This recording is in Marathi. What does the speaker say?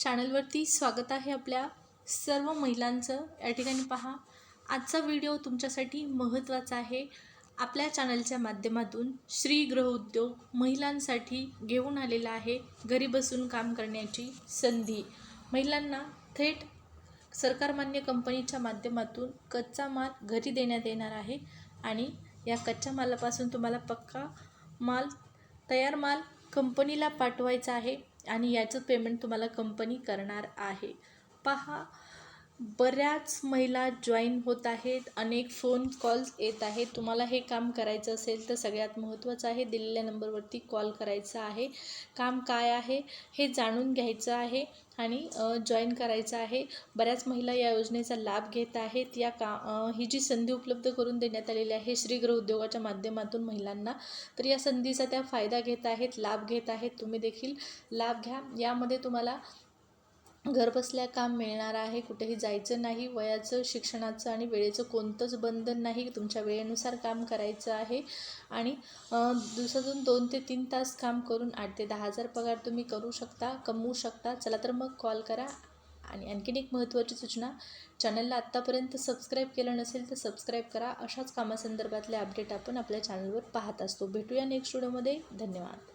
चॅनलवरती स्वागत आहे आपल्या सर्व महिलांचं. या ठिकाणी पहा आजचा व्हिडिओ तुमच्यासाठी महत्त्वाचा आहे. आपल्या चॅनलच्या माध्यमातून श्री गृहउद्योग महिलांसाठी घेऊन आलेला आहे घरी बसून काम करण्याची संधी. महिलांना थेट सरकारमान्य कंपनीच्या माध्यमातून कच्चा माल घरी देण्यात येणार आहे आणि या कच्च्या मालापासून तुम्हाला पक्का माल तयार माल कंपनीला पाठवायचा आहे. आणि याचं पेमेंट तुम्हाला कंपनी करणार आहे. पहा बऱ्याच महिला जॉईन होत आहेत अनेक फोन कॉल्स येत आहेत. तुम्हाला हे काम करायचं असेल तर सगळ्यात महत्त्वाचं आहे दिलेल्या नंबरवरती कॉल करायचा आहे. काम काय आहे हे जाणून घ्यायचं आहे आणि जॉईन करायचं आहे. बऱ्याच महिला या योजनेचा लाभ घेत आहेत. या का ही जी संधी उपलब्ध करून देण्यात आलेली आहे श्रीगृह उद्योगाच्या माध्यमातून महिलांना तर या संधीचा त्या फायदा घेत आहेत लाभ घेत आहेत. तुम्ही देखील लाभ घ्या. यामध्ये तुम्हाला घरबसल्या काम मिळणार आहे कुठेही जायचं नाही वयाचं शिक्षणाचं आणि वेळेचं कोणतंच बंधन नाही तुमच्या वेळेनुसार काम करायचं आहे. आणि दिवसातून दोन ते तीन तास काम करून आठ ते दहा हजार पगार तुम्ही करू शकता कमवू शकता. चला तर मग कॉल करा. आणि आणखीन एक महत्त्वाची सूचना चॅनलला आत्तापर्यंत सबस्क्राईब केलं नसेल तर सबस्क्राईब करा. अशाच कामासंदर्भातले अपडेट आपण आपल्या चॅनलवर पाहत असतो. भेटूया नेक्स्ट व्हिडिओमध्ये. धन्यवाद.